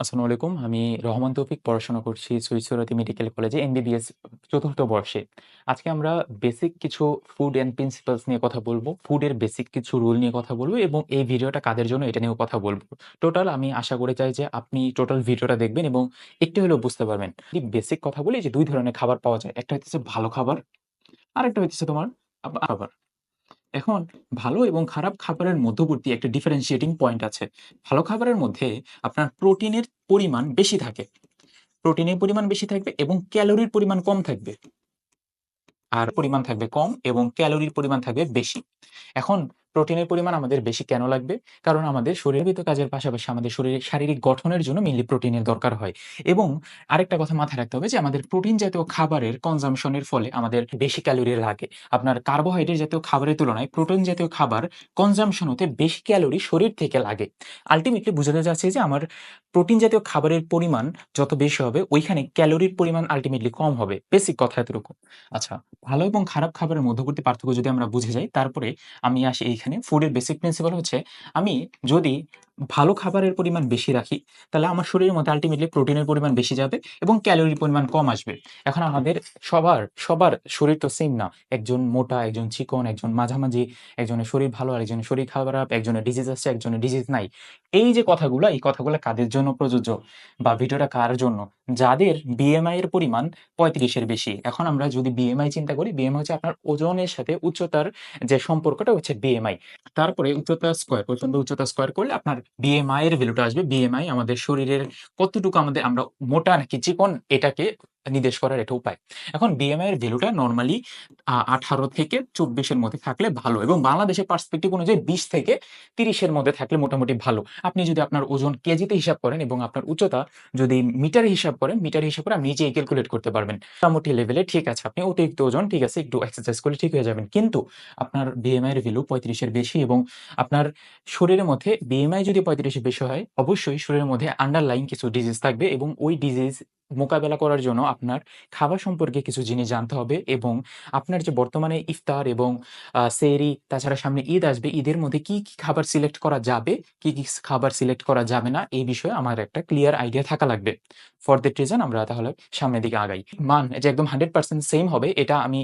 আসসালামু আলাইকুম। আমি রহমান তৌফিক পড়াশোনা করছি সৈয়দ মেডিকেল কলেজে এমবিবিএস চতুর্থ বর্ষে। আজকে আমরা বেসিক কিছু ফুড অ্যান্ড প্রিন্সিপালস নিয়ে কথা বলব ফুডের বেসিক কিছু রুল নিয়ে কথা বলব এবং এই ভিডিওটা কাদের জন্য এটা নিয়েও কথা বলব টোটাল আমি আশা করে চাই যে আপনি টোটাল ভিডিওটা দেখবেন এবং একটু হলেও বুঝতে পারবেন। বেসিক কথা বলি যে দুই ধরনের খাবার পাওয়া যায়। একটা হচ্ছে ভালো খাবার, আরেকটা হচ্ছে তোমার খাবার। এখন ভালো এবং খারাপ খাবারের মধ্যবর্তী একটা ডিফারেন্সিয়েটিং পয়েন্ট আছে। ভালো খাবারের মধ্যে আপনার প্রোটিনের পরিমাণ বেশি থাকে। প্রোটিনের পরিমাণ বেশি থাকবে এবং ক্যালোরির পরিমাণ কম থাকবে। আর পরিমাণ থাকবে কম এবং ক্যালোরির পরিমাণ থাকবে বেশি। এখন প্রোটিনের পরিমাণ আমাদের বেশি কেন লাগবে? কারণ আমাদের শরীরবৃত্ত কাজের পাশাপাশি আমাদের শরীরের শারীরিক গঠনের জন্য মেনলি প্রোটিনের দরকার হয়। এবং আরেকটা কথা মাথায় রাখতে হবে যে আমাদের প্রোটিন জাতীয় খাবারের কনজামশনের ফলে আমাদের বেশি ক্যালোরি লাগে। আপনার কার্বোহাইড্রেট জাতীয় খাবারের তুলনায় প্রোটিন জাতীয় খাবার কনজাম্পশন হতে বেশি ক্যালোরি শরীর থেকে লাগে। আল্টিমেটলি বোঝাতে যাচ্ছে যে আমার প্রোটিন জাতীয় খাবারের পরিমাণ যত বেশি হবে ওইখানে ক্যালোরির পরিমাণ আলটিমেটলি কম হবে। বেসিক কথা এতটুকু। আচ্ছা, ভালো এবং খারাপ খাবারের মধ্যবর্তী পার্থক্য যদি আমরা বুঝে যাই তারপরে আমি আসি এইখানে ফুডের বেসিক প্রিন্সিপাল হচ্ছে আমি যদি ভালো খাবারের পরিমাণ বেশি রাখি তাহলে আমার শরীরের মধ্যে আল্টিমেটলি প্রোটিনের পরিমাণ বেশি যাবে এবং ক্যালোরির পরিমাণ কম আসবে। এখন আমাদের সবার, সবার শরীর তো সেম না। একজন মোটা, একজন চিকন, একজন মাঝামাঝি, একজনের শরীর ভালো, আরেকজনের শরীর খারাপ, একজনের ডিজিজ আছে, একজনের ডিজিজ নাই। এই যে কথাগুলা, এই কথাগুলো কাদের জন্য প্রযোজ্য বা ভিডিওটা কার জন্য? যাদের বিএমআই এর পরিমাণ পঁয়ত্রিশের বেশি। এখন আমরা যদি বিএমআই চিন্তা করি, বিএমআই হচ্ছে আপনার ওজনের সাথে উচ্চতার যে সম্পর্কটা হচ্ছে বিএমআই। তারপরে উচ্চতা স্কোয়ার প্রচণ্ড উচ্চতা স্কোয়ার করলে আপনার বিএমআই এর ভ্যালুটা আসবে। বিএমআই আমাদের শরীরের কতটুকু আমাদের আমরা মোটা নাকি চিকন এটাকে নির্দেশ করার একটা উপায়। এখন বিএমআই এর ভ্যালুটা নরমালি আ ১৮ থেকে চব্বিশের মধ্যে থাকলে ভালো এবং বাংলাদেশের পার্সপেক্টিভ অনুযায়ী ২০ থেকে তিরিশের মধ্যে থাকলে মোটামুটি ভালো। আপনি যদি আপনার ওজন কেজিতে হিসাব করেন এবং আপনার উচ্চতা যদি মিটারে হিসাব করেন, মিটারে হিসাব করে আপনি নিজেই ক্যালকুলেট করতে পারবেন। মোটামুটি লেভেলে ঠিক আছে। আপনি অতিরিক্ত ওজন ঠিক আছে, একটু এক্সারসাইজ করলে ঠিক হয়ে যাবেন। কিন্তু আপনার বিএমআই এর ভ্যালু পঁয়ত্রিশের বেশি এবং আপনার শরীরের মধ্যে বিএমআই যদি পঁয়ত্রিশের বেশি হয়, অবশ্যই শরীরের মধ্যে আন্ডারলাইং কিছু ডিজিজ থাকবে এবং ওই ডিজিজ মোকাবেলা করার জন্য আপনার খাবার সম্পর্কে কিছু জিনিস জানতে হবে এবং আপনার যে বর্তমানে ইফতার এবং সেরি তাছাড়া সামনে ঈদ আসবে। ঈদের মধ্যে কি, কি খাবার সিলেক্ট করা যাবে, কি, কি খাবার সিলেক্ট করা যাবে না এই বিষয়ে আমার একটা ক্লিয়ার আইডিয়া থাকা লাগবে। ফর দ্যাট রিজন আমরা তাহলে সামনের দিকে আগাই। মান যে একদম 100% সেম হবে এটা আমি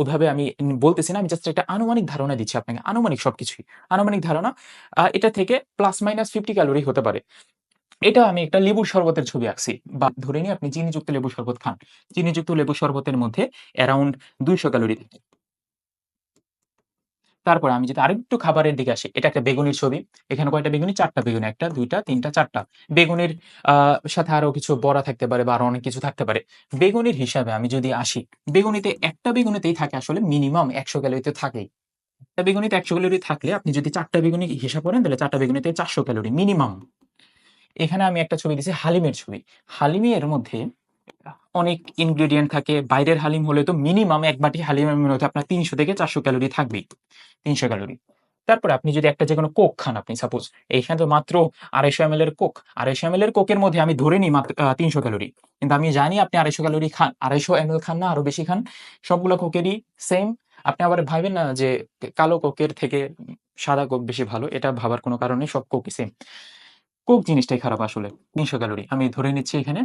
ওভাবে আমি বলতেছি না। আমি জাস্ট একটা আনুমানিক ধারণা দিচ্ছি আপনাকে। আনুমানিক সবকিছুই। আনুমানিক ধারণা এটা থেকে প্লাস মাইনাস 50 ক্যালোরি হতে পারে। এটা আমি একটা লেবুর শরবতের ছবি আঁকছি। বা ধরে নিই আপনি চিনিযুক্ত লেবুর শরবত খান। চিনিযুক্ত লেবু শরবতের মধ্যে অ্যারাউন্ড ২০০ ক্যালোরি থাকে। তারপরে আমি যদি আরেকটু খাবারের দিকে আসি, এটা একটা বেগুনির ছবি। এখানে কয়টা বেগুনি? ৪ টা বেগুনি। ১ টা, ২ টা, ৩ টা, ৪ টা। বেগুনির সাথে আরও কিছু বড়া থাকতে পারে বা আরও অনেক কিছু থাকতে পারে। বেগুনির হিসাবে আমি যদি আসি, বেগুনিতে একটা বেগুনিতেই থাকে আসলে মিনিমাম একশো ক্যালোরিতে থাকেই। একটা বেগুনিতে ১০০ ক্যালোরি থাকলে আপনি যদি চারটা বেগুনি হিসাব করেন তাহলে চারটা বেগুনিতে ৪০০ ক্যালোরি মিনিমাম। এখানে আমি একটা ছবি দিছি হালিমের ছবি। হালিমের মধ্যে অনেক ইনগ্রেডিয়েন্ট থাকে। বাইরের হালিম হলে তো মিনিমাম ১ বাটি হালিমের মধ্যে আপনার ৩০০ থেকে ৪০০ ক্যালোরি থাকবেই। ৩০০ ক্যালোরি। তারপরে আপনি যদি একটা যেকোনো কোক খান আপনি সাপোজ। এইখানে তো মাত্র ২৫০ এমএল এর কোক। ২৫০ এমএল এর কোকের মধ্যে আমি ধরে নিই মাত্র তিনশো ক্যালোরি। কিন্তু আমি জানি আপনি ২৫০ ক্যালোরি খান ২৫০ এমএল খান না, আরও বেশি খান। সবগুলো কোকেরই সেম। আপনি আবার ভাইবেন না যে কালো কোকের থেকে সাদা কোক বেশি ভালো। এটা ভাবার কোনো কারণ। সব কোকই সেম। কোক জিনিসটাই খারাপ আসলে। ৩০০ ক্যালোরি। আমি ধরে নিচ্ছি এখানে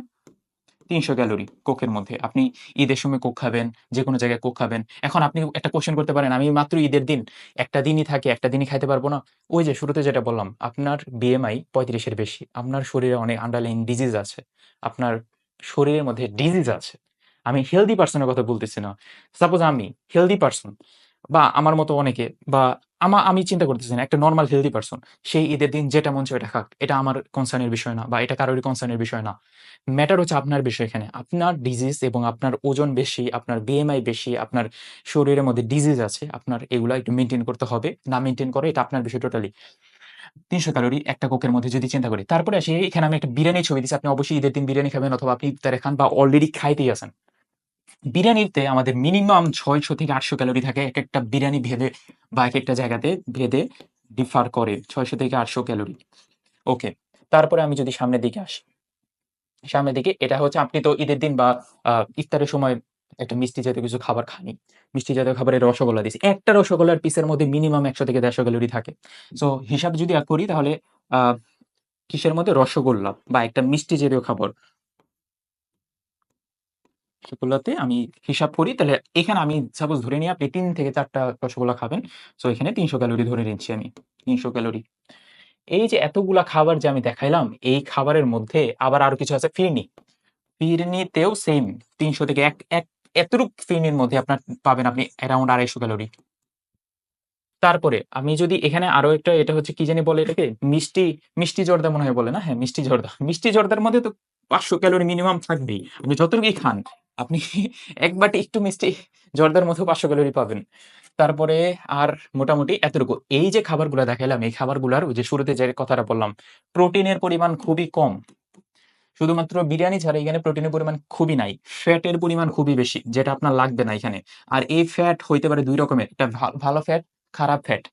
৩০০ ক্যালোরি কোকের মধ্যে। আপনি ঈদের সময় কোক খাবেন, যে কোনো জায়গায় কোক খাবেন। এখন আপনি একটা কোয়েশ্চেন করতে পারেন, আমি মাত্র ঈদের দিন একটা দিনই থাকে, একটা দিনই খাইতে পারব না? ওই যে শুরুতে যেটা বললাম, আপনার বিএমআই পঁয়ত্রিশের বেশি। আপনার শরীরে অনেক আন্ডারলাইন ডিজিজ আছে। আপনার শরীরের মধ্যে ডিজিজ আছে। আমি হেলদি পার্সনের কথা বলতেছি না। সাপোজ আমি হেলদি পারসন বা আমার মতো অনেকে বা আমা আমি চিন্তা করতেছি না। একটা নরমাল হেলথি পারসন। সেই ঈদের দিন যেটা মন চায় খাক। এটা আমার কনসার্নের বিষয় না বা এটা কারোরই কনসার্ন এর বিষয় না। ম্যাটার হচ্ছে আপনার বিষয় এখানে। আপনার ডিজিজ এবং আপনার ওজন বেশি, আপনার বিএমআই বেশি, আপনার শরীরের মধ্যে ডিজিজ আছে। আপনার এগুলা একটু মেনটেন করতে হবে। না মেনটেন করে এটা আপনার বিষয় টোটালি। ৩০০ ক্যালোরি একটা কোকের মধ্যে যদি চিন্তা করি। তারপরে আসি এখানে আমি একটা বিরিয়ানি ছবি দিচ্ছি আপনি অবশ্যই ঈদের দিন বিরিয়ানি খাবেন অথবা আপনি ইফতারে খান বা অলরেডি খাইতেই আছেন। বিরিয়ানিতে আমাদের মিনিমাম ৬০০ থেকে ৮০০ ক্যালোরি থাকে। এক একটা বিরিয়ানি ভেদে বা এক একটা জায়গাতে ভেদে ডিফার করে। ৬০০ থেকে ৮০০ ক্যালোরি। ওকে। তারপরে আমি যদি সামনের দিকে আসি। সামনের দিকে, এটা হচ্ছে আপনি তো ঈদের দিন বা ইফতারের সময় একটা মিষ্টি জাতীয় কিছু খাবার খানই। মিষ্টি জাতীয় খাবারের রসগোল্লা দিছি। একটা রসগোল্লার পিসের মধ্যে মিনিমাম ১০০ থেকে ১৫০ ক্যালোরি থাকে। সো হিসাব যদি করি তাহলে কিসের মধ্যে রসগোল্লা বা একটা মিষ্টি জাতীয় খাবার রসগোল্লাতে আমি হিসাব করি, তাহলে এখানে আমি সাপোজ ধরে নিই আপনি তিন থেকে চারটা রসগোল্লা খাবেন সো এখানে তিনশো ক্যালোরি ধরে নিচ্ছি আমি, তিনশো ক্যালোরি। এই যে এতগুলা খাবার যে আমি দেখাইলাম, এই খাবারের মধ্যে আবার আরও কিছু আছে, ফিরনি। ফিরনিতেও সেম তিনশো থেকে এক এক, এতটুক ফিরনির মধ্যে আপনার পাবেন আপনি অ্যারাউন্ড আড়াইশো ক্যালোরি। তারপরে আমি যদি এখানে আরও একটা, এটা হচ্ছে কি জানি বলে এটাকে, মিষ্টি মিষ্টি জর্দা মনে হয় বলে না? হ্যাঁ মিষ্টি জর্দা। মিষ্টি জর্দার মধ্যে তো পাঁচশো ক্যালোরি মিনিমাম থাকবেই। আপনি যতটুকুই খান আপনি এক বাটি একটু মিষ্টি জর্দার মধ্যে পাঁচশো ক্যালোরি পাবেন। তারপরে আর মোটামুটি এতটুকু। এই যে খাবারগুলো দেখাইলাম, এই খাবারগুলার ওই যে শুরুতে যে কথাটা বললাম, প্রোটিনের পরিমাণ খুবই কম। শুধুমাত্র বিরিয়ানি ছাড়া এখানে প্রোটিনের পরিমাণ খুবই নাই। ফ্যাটের পরিমাণ খুবই বেশি, যেটা আপনার লাগবে না এখানে। আর এই ফ্যাট হইতে পারে দুই রকমের। একটা ভালো ফ্যাট খারাপ ফ্যাট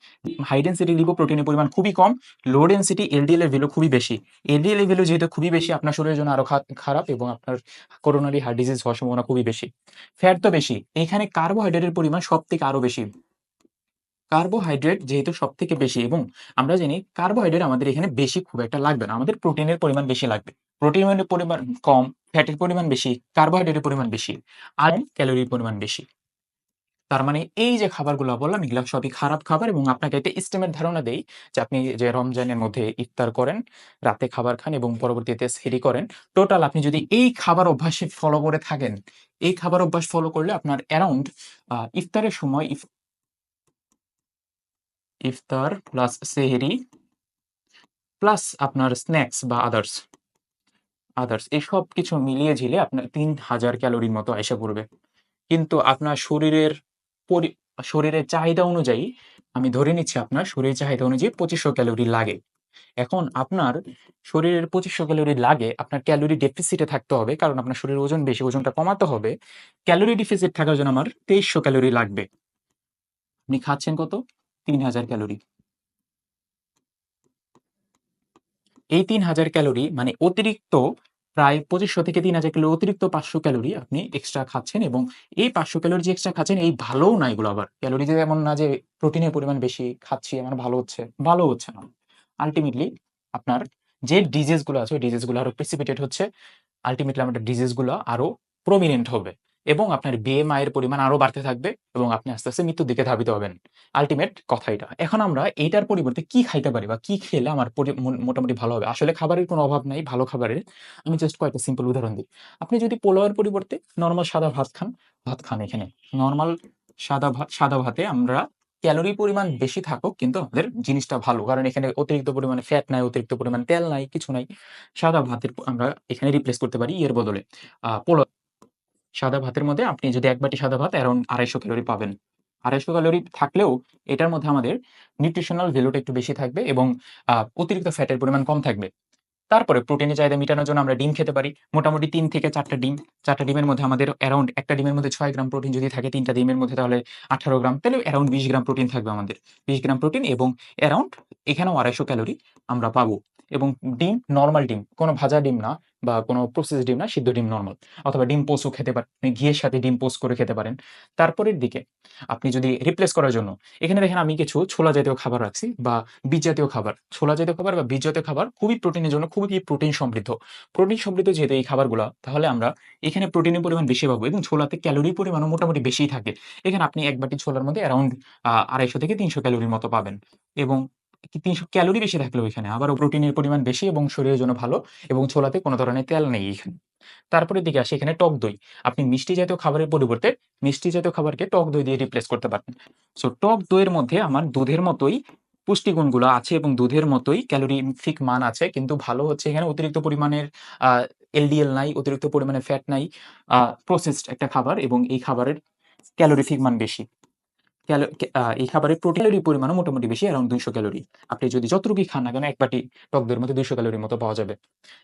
হাই ডেন্সিটি লিপো প্রোটিনের পরিমাণ খুবই কম লো ডেন্সিটি এলডিএল এর ভ্যালু খুবই বেশি। এলডিএল এর ভ্যালু যেহেতু খুবই বেশি, আপনার শরীরের জন্য আরও খারাপ এবং আপনার করোনারি হার্ট ডিজিজ হওয়ার সম্ভাবনা খুবই বেশি। ফ্যাট তো বেশি। এখানে কার্বোহাইড্রেটের পরিমাণ সব থেকে আরও বেশি। কার্বোহাইড্রেট যেহেতু সব থেকে বেশি এবং আমরা জানি কার্বোহাইড্রেট আমাদের এখানে বেশি খুব একটা লাগবে না, আমাদের প্রোটিনের পরিমাণ বেশি লাগবে। প্রোটিনের পরিমাণ কম ফ্যাটের পরিমাণ বেশি কার্বোহাইড্রেটের পরিমাণ বেশি আর ক্যালোরির পরিমাণ বেশি। তার মানে এই যে খাবারগুলো বললাম, এগুলো সবই খারাপ খাবার এবং আপনাকে একটা ইস্টেমের ধারণা দেই যে আপনি যে রমজানের মধ্যে ইফতার করেন, রাতে খাবার খান এবং পরবর্তীতে সেহরি করেন টোটাল আপনি যদি এই খাবার অভ্যাসে ফলো করে থাকেন, এই খাবার অভ্যাস ফলো করলে আপনার অ্যারাউন্ড ইফতারের সময় ইফ- ইফতার প্লাস সেহেরি প্লাস আপনার স্ন্যাক্স বা আদার্স আদার্স এই সব কিছু মিলিয়ে ঝিলে আপনার তিন হাজার ক্যালোরির মতো এসে পড়বে। কিন্তু আপনার শরীরের শরীরের চাহিদা অনুযায়ী, আমি ধরে নিচ্ছি আপনার শরীরের চাহিদা অনুযায়ী পঁচিশশো ক্যালোরি লাগে। এখন আপনার শরীরের পঁচিশশো ক্যালোরি লাগে, আপনার ক্যালোরি ডেফিসিটে থাকতে হবে, কারণ আপনার শরীরের ওজন বেশি, ওজনটা কমাতে হবে। ক্যালোরি ডেফিসিট থাকার জন্য আমার তেইশশো ক্যালোরি লাগবে। আপনি খাচ্ছেন কত? তিন হাজার ক্যালোরি। এই তিন হাজার ক্যালোরি মানে অতিরিক্ত প্রায় পঁচিশশো থেকে তিন হাজার ক্যালোরি অতিরিক্ত পাঁচশো ক্যালোরি আপনি এক্সট্রা খাচ্ছেন এবং এই পাঁচশো ক্যালোরি যে এক্সট্রা খাচ্ছেন, এই ভালোও না এগুলো আবার। ক্যালোরি যে এমন না যে প্রোটিনের পরিমাণ বেশি খাচ্ছি আমার ভালো হচ্ছে ভালো হচ্ছে না। আলটিমেটলি আপনার যে ডিজিজগুলো আছে, ওই ডিজিজগুলো আরও প্রেসিপিটেট হচ্ছে আলটিমেটলি আমাদের ডিজিজগুলো আরও প্রমিনেন্ট হবে। এবং আপনার বিএমআই এর পরিমাণ আরও বাড়তে থাকবে এবং আপনি আস্তে আস্তে মৃত্যুর দিকে ধাবিত হবেন। আলটিমেট কথা এটা। এখন আমরা এইটার পরিবর্তে কি খাইতে পারি বা কি খেলে আমার মোটামুটি ভালো হবে? আসলে খাবারের কোনো অভাব নাই, ভালো খাবারের। আমি জাস্ট কয়েকটা সিম্পল উদাহরণ দিই। আপনি যদি পোলাওয়ের পরিবর্তে নর্মাল সাদা ভাত খান ভাত খান এখানে। নর্মাল সাদা ভাত সাদা ভাতে আমরা ক্যালোরি পরিমাণ বেশি থাকুক, কিন্তু আমাদের জিনিসটা ভালো। কারণ এখানে অতিরিক্ত পরিমাণে ফ্যাট নাই, অতিরিক্ত পরিমাণ তেল নাই, কিছু নাই। সাদা ভাতের আমরা এখানে রিপ্লেস করতে পারি এর বদলে। পোলাও সাদা ভাতের মধ্যে আপনি যদি এক বাটি সাদা ভাত, অ্যারাউন্ড আড়াইশো ক্যালোরি পাবেন। আড়াইশো ক্যালোরি থাকলেও এটার মধ্যে আমাদের নিউট্রিশনাল ভ্যালুটা একটু বেশি থাকবে এবং অতিরিক্ত ফ্যাটের পরিমাণ কম থাকবে। তারপরে প্রোটিনের চাহিদা মেটানোর জন্য আমরা ডিম খেতে পারি। মোটামুটি তিন থেকে চারটা ডিম, চারটা ডিমের মধ্যে আমাদের অ্যারাউন্ড একটা ডিমের মধ্যে ছয় গ্রাম প্রোটিন যদি থাকে, তিনটা ডিমের মধ্যে তাহলে আঠারো গ্রাম, তাহলে অ্যারাউন্ড বিশ গ্রাম প্রোটিন থাকবে আমাদের। বিশ গ্রাম প্রোটিন এবং অ্যারাউন্ড এখানেও আড়াইশো ক্যালোরি আমরা পাবো। এবং ডিম নর্মাল ডিম, কোনো ভাজা ডিম না বা কোনো প্রসেস ডিম না, সিদ্ধ ডিম নর্মাল অথবা ডিম পোস্টও খেতে পারেন ঘিয়ের সাথে ডিম পোস্ট করে খেতে পারেন। তারপরের দিকে আপনি যদি রিপ্লেস করার জন্য, এখানে দেখেন আমি কিছু ছোলা জাতীয় খাবার রাখছি বা বীজ জাতীয় খাবার। ছোলা জাতীয় খাবার বা বীজ জাতীয় খাবার খুবই প্রোটিনের জন্য খুবই প্রোটিন সমৃদ্ধ। প্রোটিন সমৃদ্ধ যেহেতু এই খাবারগুলো, তাহলে আমরা এখানে প্রোটিনের পরিমাণ বেশি পাবো এবং ছোলাতে ক্যালোরির পরিমাণও মোটামুটি বেশিই থাকে। এখানে আপনি এক বাটি ছোলার মধ্যে অ্যারাউন্ড আড়াইশো থেকে তিনশো ক্যালোরির মতো পাবেন এবং তিনশো ক্যালোরি বেশি থাকল এখানে। আবারও প্রোটিনের পরিমাণ বেশি এবং শরীরের জন্য ভালো এবং ছোলাতে কোনো ধরনের তেল নেই এখানে। তারপরে দিকে আসে এখানে টক দই। আপনি মিষ্টি জাতীয় খাবারের পরিবর্তে মিষ্টি জাতীয় খাবারকে টক দই দিয়ে রিপ্লেস করতে পারেন সো টক দইয়ের মধ্যে আমার দুধের মতোই পুষ্টিগুণগুলো আছে এবং দুধের মতোই ক্যালোরিফিক মান আছে। কিন্তু ভালো হচ্ছে এখানে অতিরিক্ত পরিমাণের এলডিএল নাই, অতিরিক্ত পরিমাণে ফ্যাট নাই প্রসেসড একটা খাবার এবং এই খাবারের ক্যালোরিফিক মান বেশি। এই খাবারের প্রোটিন পরিমাণও মোটামুটি বেশি অ্যারাউন্ড দুইশো ক্যালোরি আপনি যদি যতটুকুই খান না কেন, এক বাটি টক দইয়ের মধ্যে দুইশো ক্যালোরির মতো পাওয়া যাবে।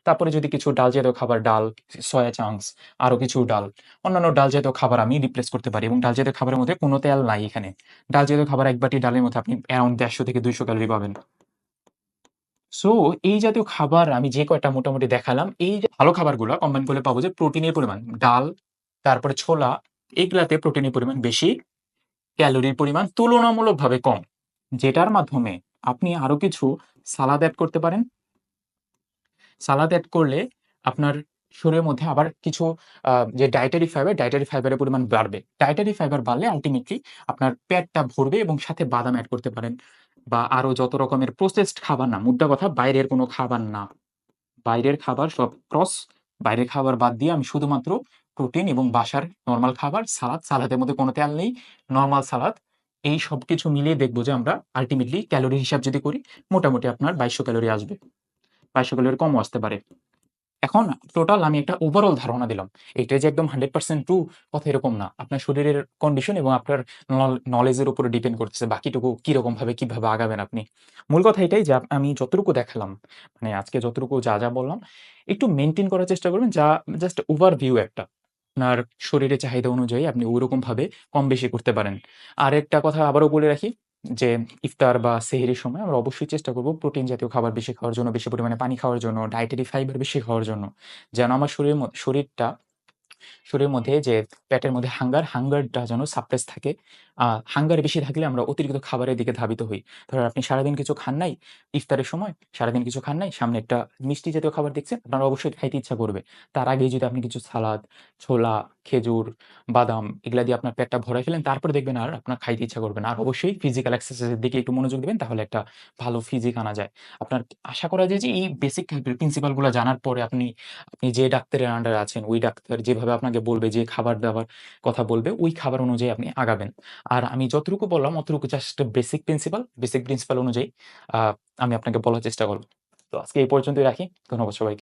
তারপরে যদি কিছু ডাল জাতীয় খাবার, ডাল সয়া চাংস আরও কিছু ডাল, অন্যান্য ডাল জাতীয় খাবার আমি রিপ্লেস করতে পারি এবং ডাল জাতীয় খাবারের মধ্যে কোনো তেল নাই এখানে। ডাল জাতীয় খাবার এক বাটি ডালের মধ্যে আপনি অ্যারাউন্ড দেড়শো থেকে দুইশো ক্যালোরি পাবেন। সো এই জাতীয় খাবার আমি যে কয়টা মোটামুটি দেখালাম, এই ভালো খাবারগুলো কম্বাইন করলে পাবো যে প্রোটিনের পরিমাণ। ডাল, তারপরে ছোলা, এগুলাতে প্রোটিনের পরিমাণ বেশি। ক্যালোরির পরিমাণ তুলনামূলকভাবে কম যেটার মাধ্যমে আপনি আরও কিছু সালাদ অ্যাড করতে পারেন সালাদ এড করলে আপনার শরীরের মধ্যে আবার কিছু যে ডায়েটারি ফাইবার, ডায়েটারি ফাইবারের পরিমাণ বাড়বে। ডায়েটারি ফাইবার বাড়লে আল্টিমেটলি আপনার পেটটা ভরবে এবং সাথে বাদাম এড করতে পারেন বা আরও যত রকমের প্রসেসড খাবার না, মোদ্দা কথা বাইরের কোনো খাবার না। বাইরের খাবার সব ক্রস, বাইরের খাবার বাদ দিয়ে আমি শুধুমাত্র প্রোটিন এবং বাসার নর্মাল খাবার, সালাদ, সালাদের মধ্যে কোনো তেল নেই, নর্মাল সালাদ। এই সবকিছু মিলিয়ে দেখব যে আমরা আল্টিমেটলি ক্যালোরি হিসাব যদি করি, মোটামুটি আপনার ২২০০ ক্যালোরি আসবে। ২২০০ ক্যালোরি কমও আসতে পারে। এখন টোটাল আমি একটা ওভারঅল ধারণা দিলাম। এটা যে একদম 100% ট্রু কথা এরকম না। আপনার শরীরের কন্ডিশন এবং আপনার নল নলেজের উপরে ডিপেন্ড করতেছে বাকিটুকু কিরকমভাবে কীভাবে আগাবেন আপনি। মূল কথা এটাই যে আমি যতটুকু দেখালাম, মানে আজকে যতটুকু যা, যা বললাম, একটু মেনটেন করার চেষ্টা করবেন যা জাস্ট ওভারভিউ একটা। আপনার শরীরের চাহিদা অনুযায়ী আপনি ঐরকমভাবে কম বেশি করতে পারেন। আর একটা কথা আবারও বলে রাখি যে ইফতার বা সেহেরির সময় আমরা অবশ্যই চেষ্টা করব প্রোটিন জাতীয় খাবার বেশি খাওয়ার জন্য, বেশি পরিমাণে পানি খাওয়ার জন্য, ডায়েটারি ফাইবার বেশি খাওয়ার জন্য। যেন আমার শরীরের ম শরীরটা শরীরের মধ্যে যে পেটের মধ্যে হাঙ্গার, হাঙ্গারটা যেন সাপ্রেস থাকে। হাঙ্গার বেশি থাকলে আমরা অতিরিক্ত খাবারের দিকে ধাবিত হই। ধরেন আপনি সারাদিন কিছু খান নাই, ইফতারের সময় সারাদিন কিছু খান নাই, সামনে একটা মিষ্টি জাতীয় খাবার দেখছেন, আপনার অবশ্যই খাইতে ইচ্ছা করবে। তার আগেই যদি আপনি কিছু সালাদ, ছোলা, খেজুর, বাদাম এগুলা দিয়ে আপনার পেটটা ভরায় ফেলেন, তারপরে দেখবেন আর আপনার খাইতে ইচ্ছা করবে না। আর অবশ্যই ফিজিক্যাল এক্সারসাইজ এর দিকে একটু মনোযোগ দেবেন তাহলে একটা ভালো ফিজিক আনা যায়। আপনার আশা করা যায় যে এই বেসিক প্রিন্সিপালগুলা জানার পরে আপনি, আপনি যে ডাক্তারের আন্ডারে আছেন, ওই ডাক্তার যেভাবে আপনাকে বলবে, যে খাবার-দাবার কথা বলবে, ওই খাবার অনুযায়ী আপনি আগাবেন। আর আমি যতটুকু বললাম অতটুকু just basic principle, basic principle অনুযায়ী আমি আপনাকে বলার চেষ্টা করব। তো আজকে এই পর্যন্তই রাখি। ধন্যবাদ সবাইকে।